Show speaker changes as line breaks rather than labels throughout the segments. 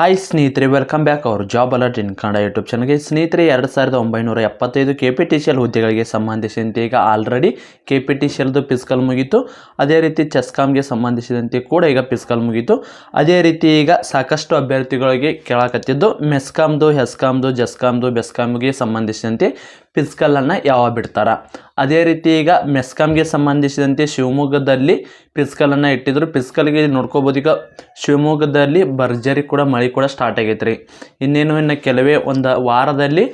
Hi ಸ್ನೇಹಿತರೆ welcome back ಅವರು job alert in Kannada YouTube ಚಾನಲ್ಗೆ ಸ್ನೇಹಿತರೆ, ಎರಡು ಸಾವಿರದ ಒಂಬೈನೂರ ಎಪ್ಪತ್ತೈದು K P T C L ಹುದ್ದೆಗಳಿಗೆ ಸಂಬಂಧಿಸಿದಂತೆ ಈಗ already K P T C ಎಲ್ದು ಪಿಸ್ಕಲ್ ಮುಗೀತು. ಅದೇ ರೀತಿ ಚೆಸ್ಕಾಮ್ಗೆ ಸಂಬಂಧಿಸಿದಂತೆ ಕೂಡ ಈಗ ಪಿಸ್ಕಲ್ ಮುಗೀತು. ಅದೇ ರೀತಿ ಈಗ ಸಾಕಷ್ಟು ಅಭ್ಯರ್ಥಿಗಳಿಗೆ ಕೇಳಾಕತ್ತಿದ್ದು ಮೆಸ್ಕಾಮ್ದು ಹೆಸ್ಕಾಮ್ದು ಜಸ್ಕಾಮ್ದು ಬೆಸ್ಕಾಮ್ಗೆ ಸಂಬಂಧಿಸಿದಂತೆ ಪಿಸ್ಕಲನ್ನು ಯಾವ ಬಿಡ್ತಾರ? ಅದೇ ರೀತಿ ಈಗ ಮೆಸ್ಕಾಮ್ಗೆ ಸಂಬಂಧಿಸಿದಂತೆ ಶಿವಮೊಗ್ಗದಲ್ಲಿ ಪಿಸ್ಕಲನ್ನು ಇಟ್ಟಿದ್ರು. ಪಿಸ್ಕಲ್ಗೆ ನೋಡ್ಕೋಬೋದು ಈಗ ಶಿವಮೊಗ್ಗದಲ್ಲಿ ಭರ್ಜರಿ ಕೂಡ, ಮಳೆ ಕೂಡ ಸ್ಟಾರ್ಟ್ ಆಗೈತೆ ರೀ ಇನ್ನೇನು ಇನ್ನು ಕೆಲವೇ ಒಂದು ವಾರದಲ್ಲಿ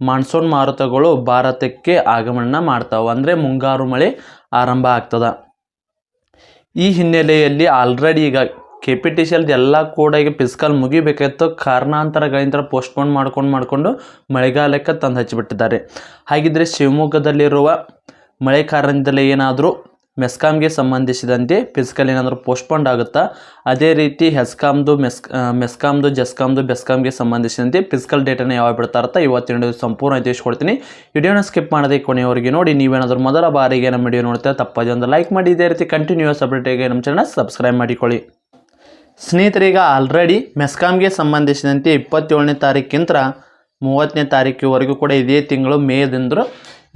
ಮಾನ್ಸೂನ್ ಮಾರುತಗಳು ಭಾರತಕ್ಕೆ ಆಗಮನ ಮಾಡ್ತಾವೆ. ಅಂದರೆ ಮುಂಗಾರು ಮಳೆ ಆರಂಭ ಆಗ್ತದೆ. ಈ ಹಿನ್ನೆಲೆಯಲ್ಲಿ ಆಲ್ರೆಡಿ ಈಗ ಕೆ ಪಿ ಟಿ ಸಿ ಎಲ್ಲ ಕೂಡ ಈಗ ಪಿಸ್ಕಲ್ ಮುಗಿಬೇಕಾಯ್ತು. ಕಾರಣಾಂತರಗಳಿಂದ ಪೋಸ್ಟ್ಪೋನ್ ಮಾಡ್ಕೊಂಡು ಮಾಡಿಕೊಂಡು ಮಳೆಗಾಲಕ್ಕೆ ತಂದು ಹಚ್ಚಿಬಿಟ್ಟಿದ್ದಾರೆ. ಹಾಗಿದ್ರೆ ಶಿವಮೊಗ್ಗದಲ್ಲಿರುವ ಮಳೆ ಕಾರಣದಿಂದಲೇ ಏನಾದರೂ ಮೆಸ್ಕಾಮ್ಗೆ ಸಂಬಂಧಿಸಿದಂತೆ ಫಿಸಿಕಲ್ ಏನಾದರೂ ಪೋಸ್ಟ್ಪೋಂಡ್ ಆಗುತ್ತಾ? ಅದೇ ರೀತಿ ಹೆಸ್ಕಾಮ್ದು ಮೆಸ್ ಮೆಸ್ಕಾಮ್ದು, ಜಸ್ಕಾಮ್ದು ಬೆಸ್ಕಾಮ್ಗೆ ಸಂಬಂಧಿಸಿದಂತೆ ಫಿಸಿಕಲ್ ಡೇಟನ್ನು ಯಾವಾಗ ಬಿಡ್ತಾರತ್ತ ಇವತ್ತಿನ ಸಂಪೂರ್ಣ ತಿಳಿಸ್ಕೊಡ್ತೀನಿ ವಿಡಿಯೋನ ಸ್ಕಿಪ್ ಮಾಡದೆ ಕೊನೆಯವರಿಗೆ ನೋಡಿ, ನೀವೇನಾದರೂ ಮೊದಲ ಬಾರಿಗೆ ನಮ್ಮ ವಿಡಿಯೋ ನೋಡ್ತಾ ತಪ್ಪದೆ ಒಂದು ಲೈಕ್ ಮಾಡಿ. ಇದೇ ರೀತಿ ಕಂಟಿನ್ಯೂಸ್ ಅಪ್ಡೇಟಿಗೆ ನಮ್ಮ ಚಾನಲ್ ಸಬ್ಸ್ಕ್ರೈಬ್ ಮಾಡಿಕೊಳ್ಳಿ. ಸ್ನೇಹಿತರೀಗ ಆಲ್ರೆಡಿ ಮೆಸ್ಕಾಮ್ಗೆ ಸಂಬಂಧಿಸಿದಂತೆ ಇಪ್ಪತ್ತೇಳನೇ ತಾರೀಕಿಂತ ಮೂವತ್ತನೇ ತಾರೀಕಿವರೆಗೂ ಕೂಡ ಇದೇ ತಿಂಗಳು ಮೇದಿಂದರೂ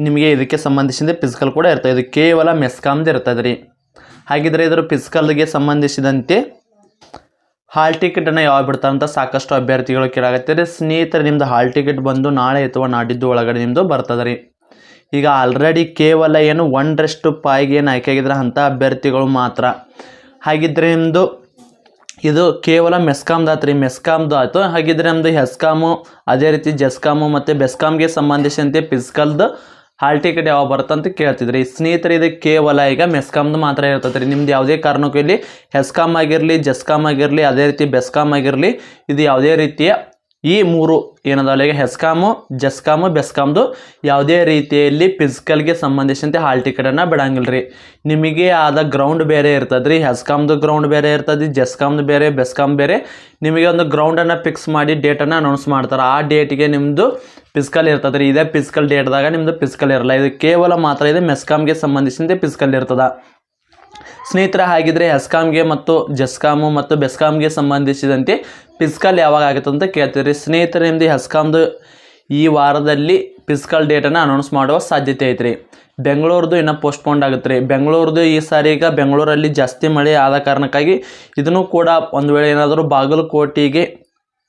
ನಿಮಗೆ ಇದಕ್ಕೆ ಸಂಬಂಧಿಸಿದ ಫಿಸಿಕಲ್ ಕೂಡ ಇರ್ತದೆ. ಇದು ಕೇವಲ ಮೆಸ್ಕಾಮ್ದು ಇರ್ತದೆ ರೀ. ಹಾಗಿದ್ರೆ ಇದರ ಫಿಸಿಕಲ್ಗೆ ಸಂಬಂಧಿಸಿದಂತೆ ಹಾಲ್ ಟಿಕೆಟನ್ನು ಯಾವಾಗ ಬಿಡ್ತಾರೆ ಸಾಕಷ್ಟು ಅಭ್ಯರ್ಥಿಗಳು ಕೇಳಾಗತ್ತಾರೆ ಸ್ನೇಹಿತರೆ ನಿಮ್ಮದು ಹಾಲ್ ಟಿಕೆಟ್ ಬಂದು ನಾಳೆ ಅಥವಾ ನಾಡಿದ್ದು ಒಳಗಡೆ ನಿಮ್ಮದು ಬರ್ತದೆ ರೀ. ಈಗ ಆಲ್ರೆಡಿ ಕೇವಲ ಏನು ಒಂದರಷ್ಟು ಪಾಯಿಗೆ ಏನು ಆಯ್ಕೆ ಆಗಿದ್ರೆ ಅಂಥ ಅಭ್ಯರ್ಥಿಗಳು ಮಾತ್ರ. ಹಾಗಿದ್ರೆ ನಿಮ್ಮದು ಇದು ಕೇವಲ ಮೆಸ್ಕಾಮ್ದು ಆತು ರೀ. ಮೆಸ್ಕಾಮ್ದು ಆಯಿತು ಹಾಗಿದ್ರೆ ನಮ್ಮದು ಹೆಸ್ಕಾಮು, ಅದೇ ರೀತಿ ಜೆಸ್ಕಾಮು ಮತ್ತು ಬೆಸ್ಕಾಮ್ಗೆ ಸಂಬಂಧಿಸಿದಂತೆ ಫಿಸಿಕಲ್ದು ಹಾಲ್ ಟಿಕೆಟ್ ಯಾವಾಗ ಬರುತ್ತೆ ಅಂತ ಕೇಳ್ತಿದ್ರಿ. ಸ್ನೇಹಿತರೆ, ಇದು ಕೇವಲ ಈಗ ಮೆಸ್ಕಾಮ್ದು ಮಾತ್ರ ಇರ್ತದೆ ರೀ. ನಿಮ್ದು ಯಾವುದೇ ಕಾರಣಕ್ಕೂ ಇಲ್ಲಿ ಹೆಸ್ಕಾಮ್ ಆಗಿರಲಿ ಜಸ್ಕಾಮ್ ಆಗಿರಲಿ, ಅದೇ ರೀತಿ ಬೆಸ್ಕಾಮ್ ಆಗಿರಲಿ, ಇದು ಯಾವುದೇ ರೀತಿಯ ಈ ಮೂರು ಏನದಾವಲ್ಲ ಈಗ ಹೆಸ್ಕಾಮು, ಜೆಸ್ಕಾಮು, ಬೆಸ್ಕಾಮ್ದು ಯಾವುದೇ ರೀತಿಯಲ್ಲಿ ಫಿಸಿಕಲ್ಗೆ ಸಂಬಂಧಿಸಿದಂತೆ ಹಾಲ್ ಟಿಕೆಟನ್ನು ಬಿಡಂಗಿಲ್ಲ ರೀ ನಿಮಗೆ ಆದ ಗ್ರೌಂಡ್ ಬೇರೆ ಇರ್ತದೆ ರೀ ಹೆಸ್ಕಾಮ್ದು ಗ್ರೌಂಡ್ ಬೇರೆ ಇರ್ತದೆ ಜೆಸ್ಕಾಮ್ದು ಬೇರೆ, ಬೆಸ್ಕಾಮ್ ಬೇರೆ. ನಿಮಗೆ ಒಂದು ಗ್ರೌಂಡನ್ನು ಫಿಕ್ಸ್ ಮಾಡಿ ಡೇಟನ್ನು ಅನೌನ್ಸ್ ಮಾಡ್ತಾರೆ. ಆ ಡೇಟಿಗೆ ನಿಮ್ಮದು ಫಿಸಿಕಲ್ ಇರ್ತದೆ ರೀ ಇದೇ ಫಿಸಿಕಲ್ ಡೇಟ್ದಾಗ ನಿಮ್ಮದು ಫಿಸಿಕಲ್ ಇರಲ್ಲ. ಇದು ಕೇವಲ ಮಾತ್ರ ಇದೆ ಮೆಸ್ಕಾಮ್ಗೆ ಸಂಬಂಧಿಸಿದಂತೆ ಫಿಸಿಕಲ್ ಇರ್ತದೆ. ಸ್ನೇಹಿತರ, ಹಾಗಿದ್ರೆ ಎಸ್ಕಾಮ್ಗೆ ಮತ್ತು ಜೆಸ್ಕಾಮು ಮತ್ತು ಬೆಸ್ಕಾಮ್ಗೆ ಸಂಬಂಧಿಸಿದಂತೆ ಫಿಸಿಕಲ್ ಯಾವಾಗ ಆಗುತ್ತೆ ಅಂತ ಕೇಳ್ತೀರಿ. ಸ್ನೇಹಿತರೆ ನಿಮ್ಮದು ಹೆಸ್ಕಾಮ್ದು ಈ ವಾರದಲ್ಲಿ ಪಿಸ್ಕಲ್ ಡೇಟನ್ನು ಅನೌನ್ಸ್ ಮಾಡುವ ಸಾಧ್ಯತೆ ಐತ್ರಿ. ಬೆಂಗಳೂರದು ಇನ್ನೂ ಪೋಸ್ಟ್ಪೋಂಡ್ ಆಗುತ್ತೆ ರೀ. ಬೆಂಗಳೂರದು ಈ ಸಾರಿ ಈಗ ಬೆಂಗಳೂರಲ್ಲಿ ಜಾಸ್ತಿ ಮಳೆ ಆದ ಕಾರಣಕ್ಕಾಗಿ ಇದನ್ನು ಕೂಡ ಒಂದು ವೇಳೆ ಏನಾದರೂ ಬಾಗಲಕೋಟೆಗೆ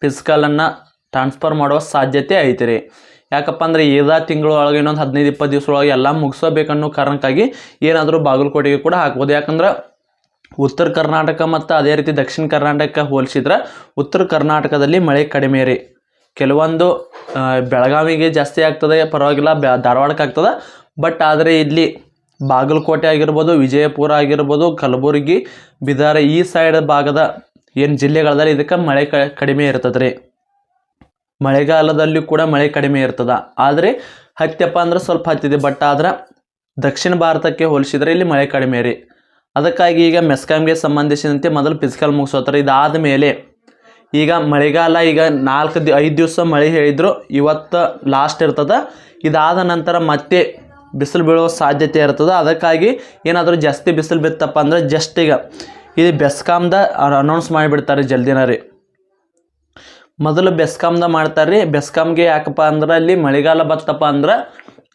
ಪಿಸ್ಕಲನ್ನು ಟ್ರಾನ್ಸ್ಫರ್ ಮಾಡುವ ಸಾಧ್ಯತೆ ಐತೆ ರೀ. ಯಾಕಪ್ಪ ಅಂದರೆ ತಿಂಗಳು ಒಳಗೆ ಇನ್ನೊಂದು ಹದಿನೈದು, ಇಪ್ಪತ್ತು ದಿವಸದೊಳಗೆ ಎಲ್ಲ ಮುಗಿಸಬೇಕನ್ನೋ ಕಾರಣಕ್ಕಾಗಿ ಏನಾದರೂ ಬಾಗಲಕೋಟೆಗೆ ಕೂಡ ಹಾಕ್ಬೋದು. ಯಾಕಂದ್ರೆ ಉತ್ತರ ಕರ್ನಾಟಕ ಮತ್ತು ಅದೇ ರೀತಿ ದಕ್ಷಿಣ ಕರ್ನಾಟಕ ಹೋಲಿಸಿದ್ರೆ ಉತ್ತರ ಕರ್ನಾಟಕದಲ್ಲಿ ಮಳೆ ಕಡಿಮೆ ರೀ. ಕೆಲವೊಂದು ಬೆಳಗಾವಿಗೆ ಜಾಸ್ತಿ ಆಗ್ತದೆ, ಪರವಾಗಿಲ್ಲ, ಬ್ಯಾ, ಧಾರವಾಡಕ್ಕೆ ಆಗ್ತದೆ. ಬಟ್ ಆದರೆ ಇಲ್ಲಿ ಬಾಗಲಕೋಟೆ ಆಗಿರ್ಬೋದು, ವಿಜಯಪುರ ಆಗಿರ್ಬೋದು, ಕಲಬುರಗಿ, ಬಿದಾರ ಈ ಸೈಡ್ ಭಾಗದ ಏನು ಜಿಲ್ಲೆಗಳದಲ್ಲಿ ಇದಕ್ಕೆ ಮಳೆ ಕಡಿಮೆ ಇರ್ತದೆ ರೀ. ಮಳೆಗಾಲದಲ್ಲಿ ಕೂಡ ಮಳೆ ಕಡಿಮೆ ಇರ್ತದೆ. ಆದರೆ ಹತ್ತಿಯಪ್ಪ ಅಂದ್ರೆ ಸ್ವಲ್ಪ ಹತ್ತಿದೆ. ಬಟ್ ಆದ್ರೆ ದಕ್ಷಿಣ ಭಾರತಕ್ಕೆ ಹೋಲಿಸಿದ್ರೆ ಇಲ್ಲಿ ಮಳೆ ಕಡಿಮೆ ರೀ. ಅದಕ್ಕಾಗಿ ಈಗ ಮೆಸ್ಕಾಮ್ಗೆ ಸಂಬಂಧಿಸಿದಂತೆ ಮೊದಲು ಫಿಸಿಕಲ್ ಮುಗಿಸೋತಾರೆ ಇದಾದ ಮೇಲೆ ಈಗ ಮಳೆಗಾಲ ಈಗ ನಾಲ್ಕು ದಿ, ಐದು ದಿವಸ ಮಳೆ ಹೇಳಿದ್ರು, ಇವತ್ತು ಲಾಸ್ಟ್ ಇರ್ತದೆ. ಇದಾದ ನಂತರ ಮತ್ತೆ ಬಿಸಿಲು ಬೀಳುವ ಸಾಧ್ಯತೆ ಇರ್ತದೆ. ಅದಕ್ಕಾಗಿ ಏನಾದರೂ ಜಾಸ್ತಿ ಬಿಸಿಲು ಬಿತ್ತಪ್ಪ ಅಂದ್ರೆ ಜಸ್ಟ್ ಈಗ ಇದು ಬೆಸ್ಕಾಮ್ದ ಅನೌನ್ಸ್ ಮಾಡಿಬಿಡ್ತಾರೆ ಜಲ್ದಿನ ರೀ. ಮೊದಲು ಬೆಸ್ಕಾಮ್ದ ಮಾಡ್ತಾರೆ ರೀ ಬೆಸ್ಕಾಮ್ಗೆ ಯಾಕಪ್ಪ ಅಂದ್ರೆ ಅಲ್ಲಿ ಮಳೆಗಾಲ ಬತ್ತಪ್ಪ ಅಂದ್ರೆ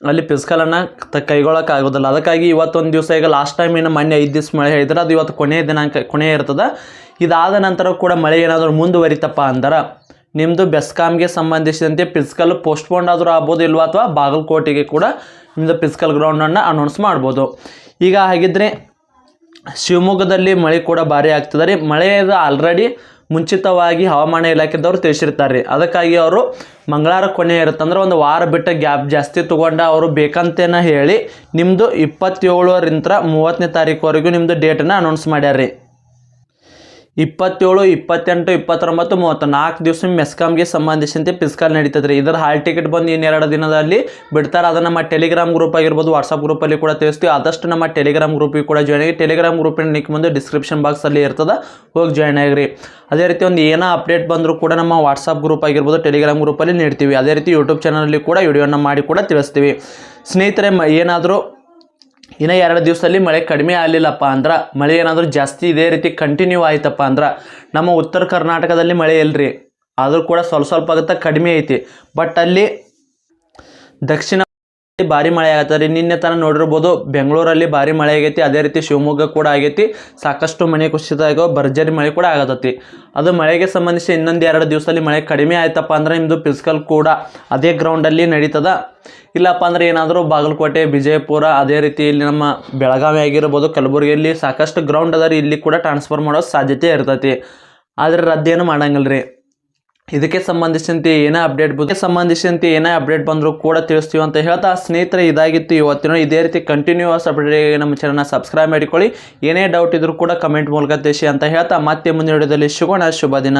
ಅಲ್ಲಿ ಪಿಸ್ಕಲನ್ನು ತ ಕೈಗೊಳ್ಳೋಕೆ ಆಗೋದಿಲ್ಲ ಅದಕ್ಕಾಗಿ ಇವತ್ತೊಂದು ದಿವಸ ಈಗ ಲಾಸ್ಟ್ ಟೈಮ್ ಏನು ಮೊನ್ನೆ ಐದು ದಿವಸ ಮಳೆ ಹೇಳಿದ್ರೆ ಅದು ಇವತ್ತು ಕೊನೆಯ ದಿನಾಂಕ ಕೊನೆ ಇರ್ತದೆ. ಇದಾದ ನಂತರ ಕೂಡ ಮಳೆ ಏನಾದರೂ ಮುಂದುವರಿತಪ್ಪ ಅಂದ್ರೆ ನಿಮ್ಮದು ಬೆಸ್ಕಾಮ್ಗೆ ಸಂಬಂಧಿಸಿದಂತೆ ಫಿಸಿಕಲ್ ಪೋಸ್ಟ್ಪೋನ್ ಆದರೂ ಆಗ್ಬೋದು ಇಲ್ವಾ ಅಥವಾ ಬಾಗಲಕೋಟೆಗೆ ಕೂಡ ನಿಮ್ಮದು ಫಿಸಿಕಲ್ ಗ್ರೌಂಡನ್ನು ಅನೌನ್ಸ್ ಮಾಡ್ಬೋದು. ಈಗ ಹಾಗಿದ್ರೆ ಶಿವಮೊಗ್ಗದಲ್ಲಿ ಮಳೆ ಕೂಡ ಭಾರಿ ಆಗ್ತದೆ ರೀ. ಮಳೆಯದು ಆಲ್ರೆಡಿ ಮುಂಚಿತವಾಗಿ ಹವಾಮಾನ ಇಲಾಖೆದವ್ರು ತಿಳಿಸಿರ್ತಾರೆ ಅದಕ್ಕಾಗಿ ಅವರು ಮಂಗಳವಾರ ಕೊನೆ ಇರುತ್ತೆ ಅಂದ್ರೆ ಒಂದು ವಾರ ಬಿಟ್ಟು ಗ್ಯಾಪ್ ಜಾಸ್ತಿ ತೊಗೊಂಡು ಅವರು ಬೇಕಂತೇನ ಹೇಳಿ ನಿಮ್ಮದು ಇಪ್ಪತ್ತೇಳರಿಂದ ಮೂವತ್ತನೇ ತಾರೀಕುವರೆಗೂ ನಿಮ್ಮದು ಡೇಟನ್ನು ಅನೌನ್ಸ್ ಮಾಡ್ಯಾರ್ರಿ. ಇಪ್ಪತ್ತೇಳು, ಇಪ್ಪತ್ತೆಂಟು, ಇಪ್ಪತ್ತೊಂಬತ್ತು ಮೂವತ್ತು ನಾಲ್ಕು ದಿವಸ ಮೆಸ್ಕಾಮ್ಗೆ ಸಂಬಂಧಿಸಿದಂತೆ ಫಿಸ್ಕಲ್ ನಡೀತದೆ ರೀ ಇದರ ಹಾಲ್ ಟಿಕೆಟ್ ಬಂದು ಇನ್ನೆರಡು ದಿನದಲ್ಲಿ ಬಿಡ್ತಾರೆ. ಅದನ್ನು ನಮ್ಮ ಟೆಲಿಗ್ರಾಮ್ ಗ್ರೂಪ್ ಆಗಿರ್ಬೋದು ವಾಟ್ಸಪ್ ಗ್ರೂಪಲ್ಲಿ ಕೂಡ ತಿಳಿಸ್ತೀವಿ. ಆದಷ್ಟು ನಮ್ಮ ಟೆಲಿಗ್ರಾಮ್ ಗ್ರೂಪಿಗೆ ಕೂಡ ಜಾಯ್ನ್ ಆಗಿ. ಟೆಲಿಗ್ರಾಮ್ ಗ್ರೂಪಿನ ಲಿಂಕ್ ಮುಂದೆ ಡಿಸ್ಕ್ರಿಪ್ಷನ್ ಬಾಕ್ಸಲ್ಲಿ ಇರ್ತದೆ. ಹೋಗಿ ಜಾಯ್ನ್ ಆಗಿರಿ. ಅದೇ ರೀತಿ ಒಂದು ಏನೋ ಅಪ್ಡೇಟ್ ಬಂದರೂ ಕೂಡ ನಮ್ಮ ವಾಟ್ಸಪ್ ಗ್ರೂಪ್ ಆಗಿರ್ಬೋದು ಟೆಲಿಗ್ರಾಮ್ ಗ್ರೂಪಲ್ಲಿ ನೀಡ್ತೀವಿ. ಅದೇ ರೀತಿ ಯೂಟ್ಯೂಬ್ ಚಾನಲಲ್ಲಿ ಕೂಡ ವಿಡಿಯೋನ ಮಾಡಿ ಕೂಡ ತಿಳಿಸ್ತೀವಿ. ಸ್ನೇಹಿತರೆ ಏನಾದರೂ ಇನ್ನು ಎರಡು ದಿವಸದಲ್ಲಿ ಮಳೆ ಕಡಿಮೆ ಆಗಲಿಲ್ಲಪ್ಪ ಅಂದ್ರೆ ಮಳೆ ಏನಾದರೂ ಜಾಸ್ತಿ ಇದೇ ರೀತಿ ಕಂಟಿನ್ಯೂ ಆಯ್ತಪ್ಪ ಅಂದ್ರೆ ನಮ್ಮ ಉತ್ತರ ಕರ್ನಾಟಕದಲ್ಲಿ ಮಳೆ ಇಲ್ರಿ. ಆದರೂ ಕೂಡ ಸ್ವಲ್ಪ ಸ್ವಲ್ಪ ಆಗುತ್ತೆ ಕಡಿಮೆ ಐತಿ. ಬಟ್ ಅಲ್ಲಿ ದಕ್ಷಿಣ ಭಾರಿ ಮಳೆ ಆಗತ್ತೆ. ನಿನ್ನೆ ತನ ನೋಡಿರ್ಬೋದು ಬೆಂಗಳೂರಲ್ಲಿ ಭಾರಿ ಮಳೆ ಆಗೈತಿ. ಅದೇ ರೀತಿ ಶಿವಮೊಗ್ಗ ಕೂಡ ಆಗೈತಿ. ಸಾಕಷ್ಟು ಮನೆ ಕುಸಿತ ಆಗೋ ಭರ್ಜರಿ ಮಳೆ ಕೂಡ ಆಗತೈತಿ. ಅದು ಮಳೆಗೆ ಸಂಬಂಧಿಸಿ ಇನ್ನೊಂದು ಎರಡು ದಿವಸದಲ್ಲಿ ಮಳೆ ಕಡಿಮೆ ಆಯ್ತಪ್ಪ ಅಂದ್ರೆ ನಿಮ್ಮದು ಫಿಸಿಕಲ್ ಕೂಡ ಅದೇ ಗ್ರೌಂಡಲ್ಲಿ ನಡೀತದ. ಇಲ್ಲಪ್ಪ ಅಂದ್ರೆ ಏನಾದರೂ ಬಾಗಲಕೋಟೆ, ವಿಜಯಪುರ, ಅದೇ ರೀತಿ ಇಲ್ಲಿ ನಮ್ಮ ಬೆಳಗಾವಿ ಆಗಿರ್ಬೋದು, ಕಲಬುರಗಿಯಲ್ಲಿ ಸಾಕಷ್ಟು ಗ್ರೌಂಡ್ ಅದ ಇಲ್ಲಿ ಕೂಡ ಟ್ರಾನ್ಸ್ಫರ್ ಮಾಡೋ ಸಾಧ್ಯತೆ ಇರ್ತೈತಿ. ಆದರೆ ರದ್ದೇನು ಮಾಡಂಗಿಲ್ಲ ರೀ ಇದಕ್ಕೆ ಸಂಬಂಧಿಸಿದಂತೆ ಏನೇ ಅಪ್ಡೇಟ್ ಬಗ್ಗೆ ಸಂಬಂಧಿಸಿದಂತೆ ಏನೇ ಅಪ್ಡೇಟ್ ಬಂದರೂ ಕೂಡ ತಿಳಿಸ್ತೀವಿ ಅಂತ ಹೇಳ್ತಾ ಸ್ನೇಹಿತರೆ, ಇದಾಗಿತ್ತು ಇವತ್ತಿನ ಇದೇ ರೀತಿ ಕಂಟಿನ್ಯೂಸ್ ಅಪ್ಡೇಟ್ ನಮ್ಮ ಚಾನಲ್ನ ಸಬ್ಸ್ಕ್ರೈಬ್ ಮಾಡಿಕೊಳ್ಳಿ. ಏನೇ ಡೌಟ್ ಇದ್ರೂ ಕೂಡ ಕಮೆಂಟ್ ಮೂಲಕ ತಿಳಿಸಿ ಅಂತ ಹೇಳ್ತಾ ಮತ್ತೆ ಮುಂದಿನ ವಿಡಿಯೋದಲ್ಲಿ ಸಿಗೋಣ. ಶುಭ ದಿನ.